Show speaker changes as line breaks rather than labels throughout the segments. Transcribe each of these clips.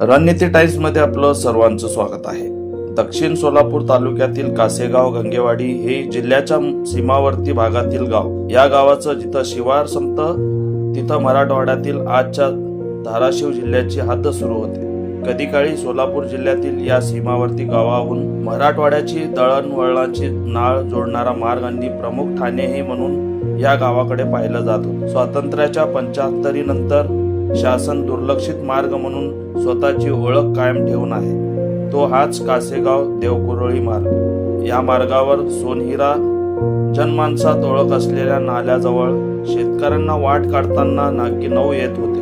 रणनीती टाइम्समध्ये आपलं सर्वांचं स्वागत आहे. दक्षिण सोलापूर तालुक्यातील कासेगाव गंगेवाडी हे जिल्ह्याच्या सीमावर्ती भागातील गाव. या गावाचं जिथं शिवार संपतं तिथं मराठवाड्यातील आजच्या धाराशिव जिल्ह्याची हद्द सुरू होते. कधी काळी सोलापूर जिल्ह्यातील या सीमावर्ती गावाहून मराठवाड्याची दळणवळणाची नाळ जोडणारा मार्ग आणि प्रमुख ठाणेही म्हणून या गावाकडे पाहिलं जात स्वातंत्र्याच्या पंचाहत्तरी नंतर शासन दुर्लक्षित मार्ग म्हणून स्वतःची ओळख कायम ठेवून आहे. तो हाच कासेगाव देवकुरळी मार्ग. या मार्गावर सोनहिरा जनमानसात ओळख असलेल्या नाल्याजवळ शेतकऱ्यांना वाट काढताना नाकी नऊ येत होते.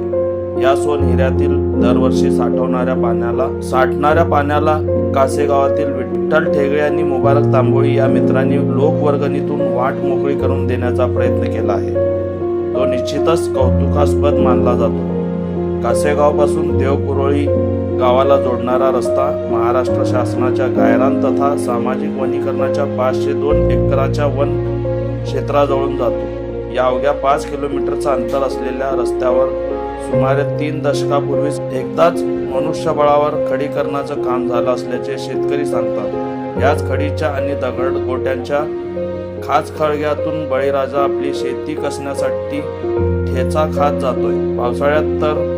या सोनहिऱ्यातील दरवर्षी साठवणाऱ्या पाण्याला साठणाऱ्या पाण्याला कासेगावातील विठ्ठल ठेगळे आणि मुबारक तांबोळी या मित्रांनी लोकवर्गणीतून वाट मोकळी करून देण्याचा प्रयत्न केला आहे. तो निश्चितच कौतुकास्पद मानला जातो. कासेगावपासून देवकुरळी गावाला जोडणारा रस्ता महाराष्ट्र शासनाच्या गायरान तथा सामाजिक वनीकरणाच्या पाचशे दोन एकराच्या वन क्षेत्राजवळून जातो. या अवघ्या पाच किलोमीटरचं अंतर असलेल्या रस्त्यावर सुमारे तीन दशकापूर्वीच एकदाच मनुष्यबळावर खडीकरणाचं काम झालं असल्याचे शेतकरी सांगतात. याच खडीच्या आणि दगड गोट्यांच्या खाच खळग्यातून बळीराजा आपली शेती कसण्यासाठी ठेचा खात जातोय. पावसाळ्यात तर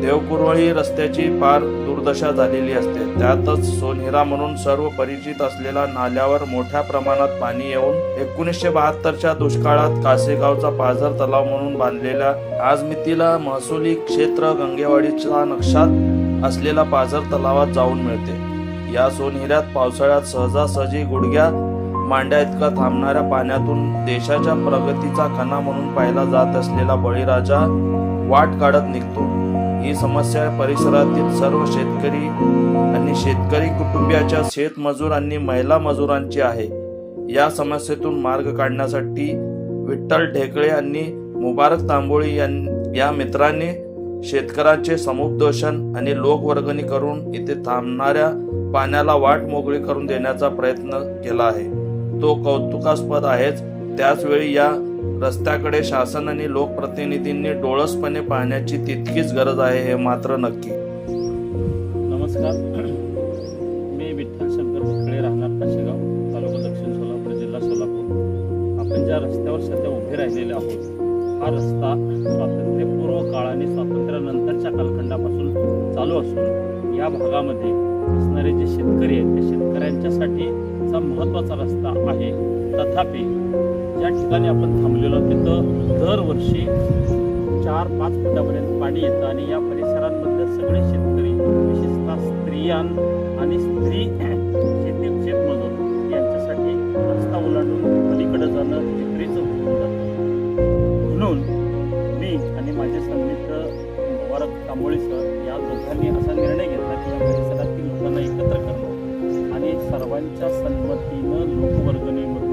देवकुरवळी रस्त्याची फार दुर्दशा झालेली असते. त्यातच सोनहिरा म्हणून सर्व परिचित असलेल्या नाल्यावर मोठ्या प्रमाणात पाणी येऊन एकोणीसशे बहात्तरच्या दुष्काळात कासेगावचा पाझर तलाव म्हणून बांधलेल्या आज मितीला महसुली क्षेत्र गंगेवाडीच्या नक्षात असलेला पाझर तलावात जाऊन मिळते. या सोनहिऱ्यात पावसाळ्यात सहजासहजी गुडघ्या मांड्या इतका थांबणाऱ्या पाण्यातून देशाच्या प्रगतीचा कणा म्हणून पाहिला जात असलेला बळीराजा वाट काढत निघतो. ही समस्या परिसरातील सर्व शेतकरी आणि शेतकरी कुटुंबियाच्या शेतमजूर आणि महिला मजुरांची आहे. या समस्येतून मार्ग काढण्यासाठी विठ्ठल ढेकळे आणि मुबारक तांबोळी यां- या मित्रांनी शेतकऱ्यांचे समुपदोषण आणि लोकवर्गणी करून इथे थांबणाऱ्या पाण्याला वाट मोकळी करून देण्याचा प्रयत्न केला आहे. तो कौतुकास्पद आहेच. त्याचवेळी या रस्त्याकडे शासन आणि लोकप्रतिनिधींनी डोळसपणे पाहण्याची तितकीच गरज आहे हे मात्र नक्की.
नमस्कार. मी विठ्ठल शंकर भुतकडे राहणार काशेगाव तालुका दक्षिण सोलापूर जिल्हा सोलापूर. आपण ज्या रस्त्यावर सध्या उभे राहिलेले आहोत हा रस्ता स्वातंत्र्यपूर्व काळ आणि स्वातंत्र्यानंतरच्या कालखंडापासून चालू असून या भागामध्ये असणारे जे शेतकरी आहेत त्या शेतकऱ्यांच्यासाठीचा महत्त्वाचा रस्ता आहे. तथापि ज्या ठिकाणी आपण थांबलेलो तिथं दरवर्षी चार पाच फुटापर्यंत पाणी येतं आणि या परिसरांमधले सगळे शेतकरी विशेषतः स्त्रियां आणि स्त्री शेती शेतमजूर यांच्यासाठी रस्ता ओलांडून पलीकडे जाणं विक्रीचं होऊन जातं. म्हणून मी आणि माझे संमित्र मुबारक कांबोळी सर या दोघांनी असा निर्णय घेतला की या परिसरातील लोकांना एकत्र करणं आणि सर्वांच्या संमतीनं लोकवर्गणीमध्ये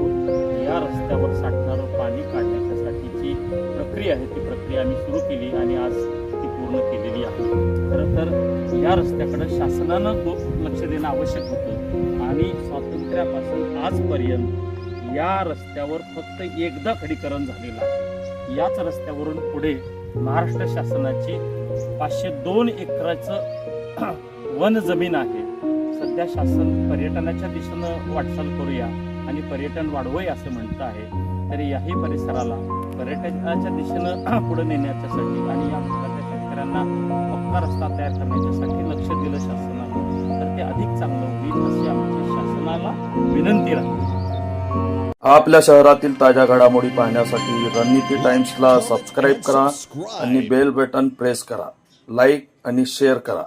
या रस्त्यावर साठणारं पाणी काढण्याच्यासाठीची प्रक्रिया आहे. ती प्रक्रिया आम्ही सुरू केली आणि आज ती पूर्ण केलेली आहे. खरं तर या रस्त्याकडं शासनानं दो- लक्ष देणं आवश्यक होतं. आणि स्वातंत्र्यापासून आजपर्यंत या रस्त्यावर फक्त एकदा खडीकरण झालेलं आहे. याच रस्त्यावरून पुढे महाराष्ट्र शासनाची पाचशे दोन एकराचं वन जमीन आहे. सध्या शासन पर्यटनाच्या दिशेनं वाटचाल करूया. आणि पर्यटन वाढवय असं म्हणतं आहे तरी याही परिसराला पर्यटनाच्या दिशेनं पुढे नेण्याच्यासाठी आणि या भागातल्या शेतकऱ्यांना पक्का रस्ता तयार करण्याच्यासाठी लक्ष दिलं शासनाने. तर ते अधिक चांगलं होईल अशी आमची शासनाला विनंती राहील
आपल्या शहरातील ताज्या घडामोडी पाहण्यासाठी रणनीती टाइम्सला सबस्क्राईब करा आणि बेल बटन प्रेस करा. लाईक आणि शेअर करा.